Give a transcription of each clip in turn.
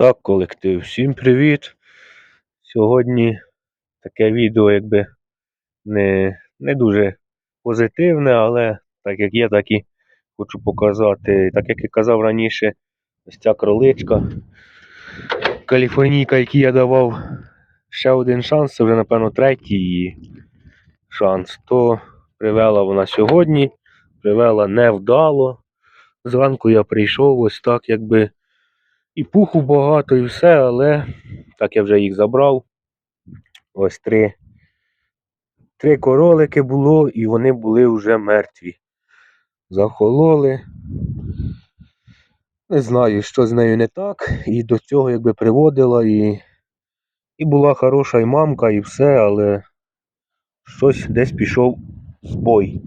Так, колектив, всім привіт. Сьогодні таке відео якби не, не дуже позитивне, але так як є, так і хочу показати. Так як і казав раніше, ось ця кроличка. Каліфорнійка, якій я давав ще один шанс, це вже, напевно, третій її шанс. То привела вона сьогодні, привела невдало. Зранку я прийшов ось так, якби і пуху багато, і все, але так я вже їх забрав. Ось три. Три королики було, і вони були вже мертві. Захололи. Не знаю, що з нею не так. І до цього якби приводила, і, і була хороша і мамка, і все, але щось десь пішов збой.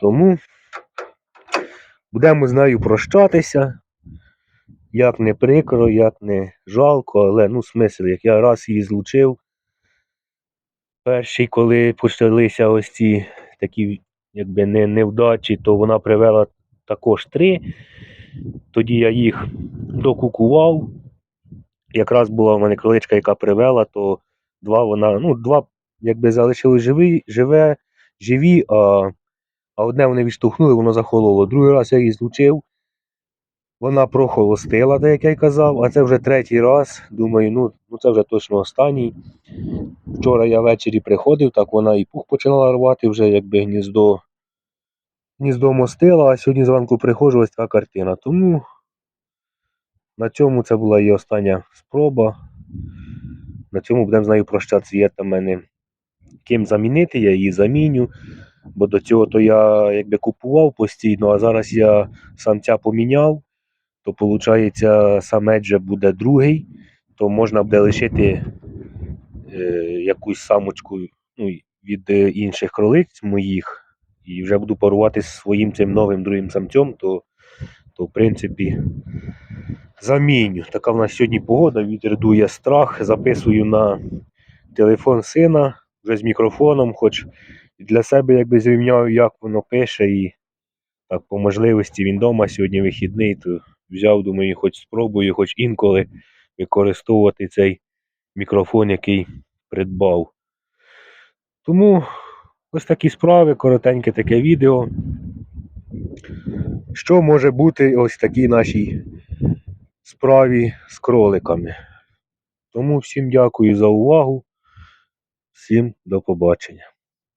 Тому будемо з нею прощатися. Як не прикро, як не жалко, але ну смисл, як я раз її злучив. Перший, коли почалися ось ці такі якби не, невдачі, то вона привела також три. Тоді я їх докукував. Якраз була в мене кроличка, яка привела, то два вона, ну, два якби залишились живі, живе, живі, а, а одне вони відштовхнули, воно захололо. Другий раз я її злучив. Вона прохолостила, так як я й казав, а це вже третій раз. Думаю, ну, ну це вже точно останній. Вчора я ввечері приходив, так вона і пух починала рвати, вже якби гніздо гніздо мостила, а сьогодні зранку приходжу ось така картина. Тому на цьому це була її остання спроба. На цьому будемо з нею прощатися. Є там мене ким замінити, я її заміню. Бо до цього то я якби купував постійно, а зараз я самця поміняв, то виходить самець вже буде другий, то можна буде лишити е, якусь самочку ну, від е, інших кролиць моїх, і вже буду парувати зі своїм цим новим другим самцем, то, то в принципі заміню. Така в нас сьогодні погода, вітер дує страх, записую на телефон сина вже з мікрофоном, хоч для себе якби зрівняв, як воно пише, і так по можливості він вдома сьогодні вихідний, то взяв, думаю, хоч спробую, хоч інколи використовувати цей мікрофон, який придбав. Тому ось такі справи, коротеньке таке відео. Що може бути ось такій нашій справі з кроликами? Тому всім дякую за увагу. Всім до побачення.